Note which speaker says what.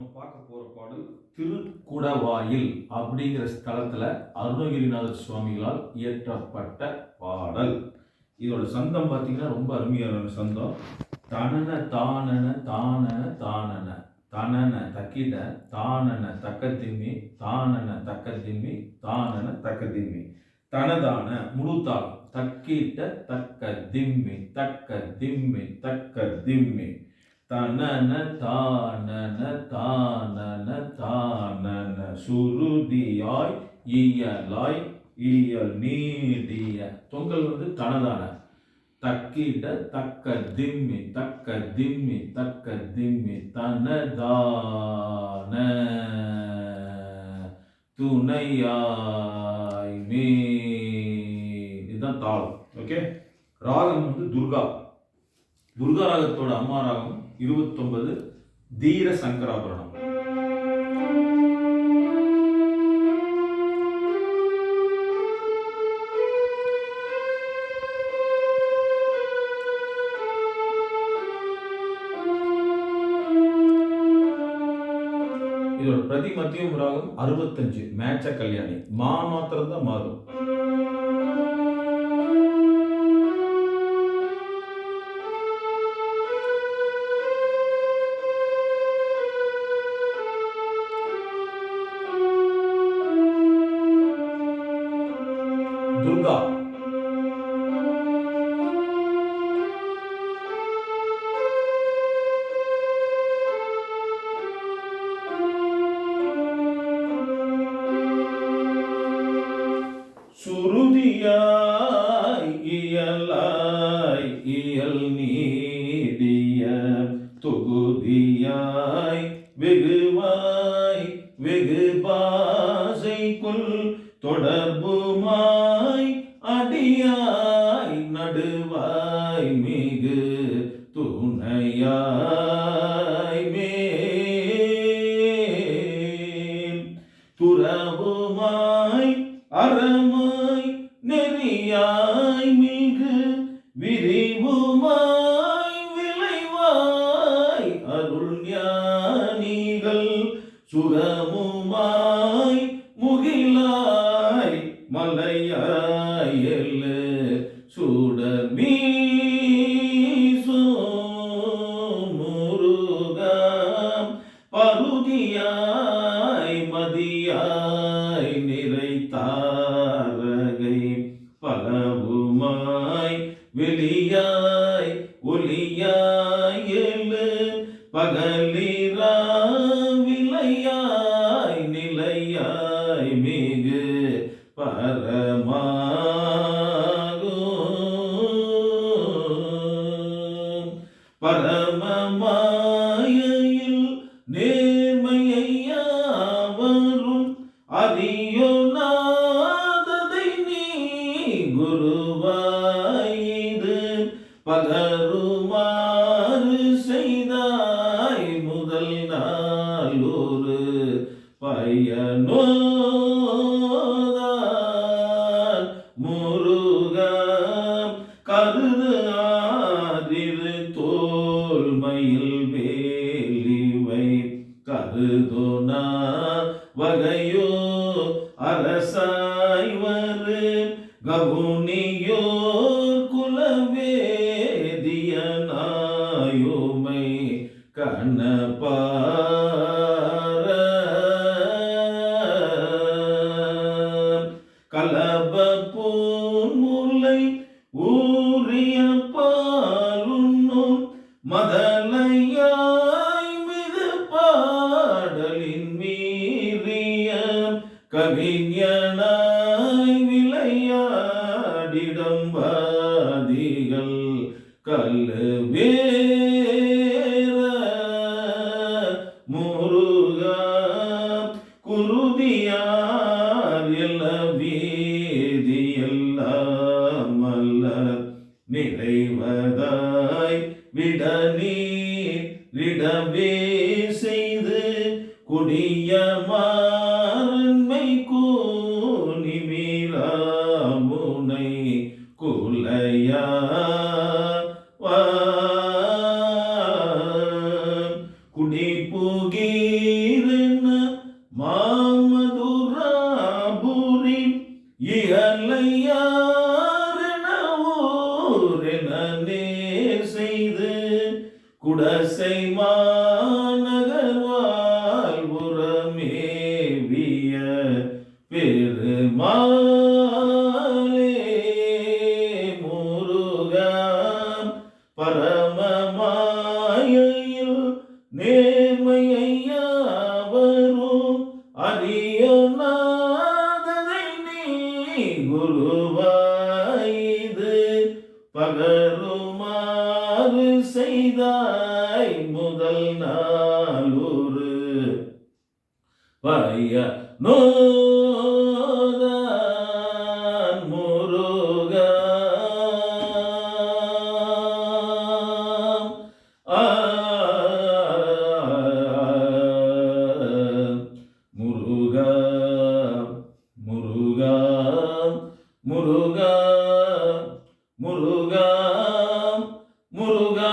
Speaker 1: நம்ம பார்க்க போகிற பாடல் திருக்குடவாயில் அப்படிங்கிற ஸ்தலத்தில் அருணகிரிநாதர் சுவாமிகளால் இயற்றப்பட்ட பாடல். இதோட சந்தம் பார்த்தீங்கன்னா ரொம்ப அருமையான சந்தம் தனன தானன தானன தானன. தனன தக்கிட தானன தக்கத்தின்மி தானன தக்கத்தின்மி தானன தக்கத்தின்மி தனதான முழுத்தாளம் தக்கிட்ட தக்க திம்மி தக்க திம்மி தக்க திம்மி தனன தானன தானன தானன சுருதியாய் இயலாய் இயல் நீடிய தொங்கல் வந்து தனதான தக்கிட தக்க திம்மி தக்க திம்மி தக்க திம்மி தனதான. துணையாய் மே இதுதான் தாளம். ஓகே? ராகம் வந்து துர்கா. துர்கா ராகத்தோட அம்மா ராகம் இருபத்தொன்பது தீர சங்கராபரணம். இதோட பிரதி மத்தியம் ராகம் அறுபத்தஞ்சு. மேட்ச கல்யாணி. மா மாத்திரம் தான் மாறும். சுருதியாய் இயலாய் இயல் நீடிய தொகுதியாய் வெகுவாய் வெகு பாசைக்குள் தொடர்புமா? ஞானிகள் சுகமுமாய் முகிலாய் மலையாயல் எல்லு சுடர் முருகாம் பருதியாய் மதியாய் நிறைத்தாரகை பலவுமாய் வெளியாய் ஒளி நேர்மையாவரும் அறியோ வேதியனாயுமை நாயுமை கண்ணபார. கலப பூமுலை ஊரிய பாலுண்ணும் மதலையாய் மிகு பாடலின் மீறிய கவிஞனாய் விளையாடிடம் வேற முருகா. குருதியார் எல்ல வீதியெல்லாம் அல்ல. நிறைவதாய் விட நீ விடவே செய்து குடசை மாநகர் வாழ்வுறமேவிய பெருமாளே முருகா பரமமாயையில் நேர்மையாவரும் அறி பைய நோதான் முருகா. ஆ, முருகா முருகா முருகா முருகா முருகா.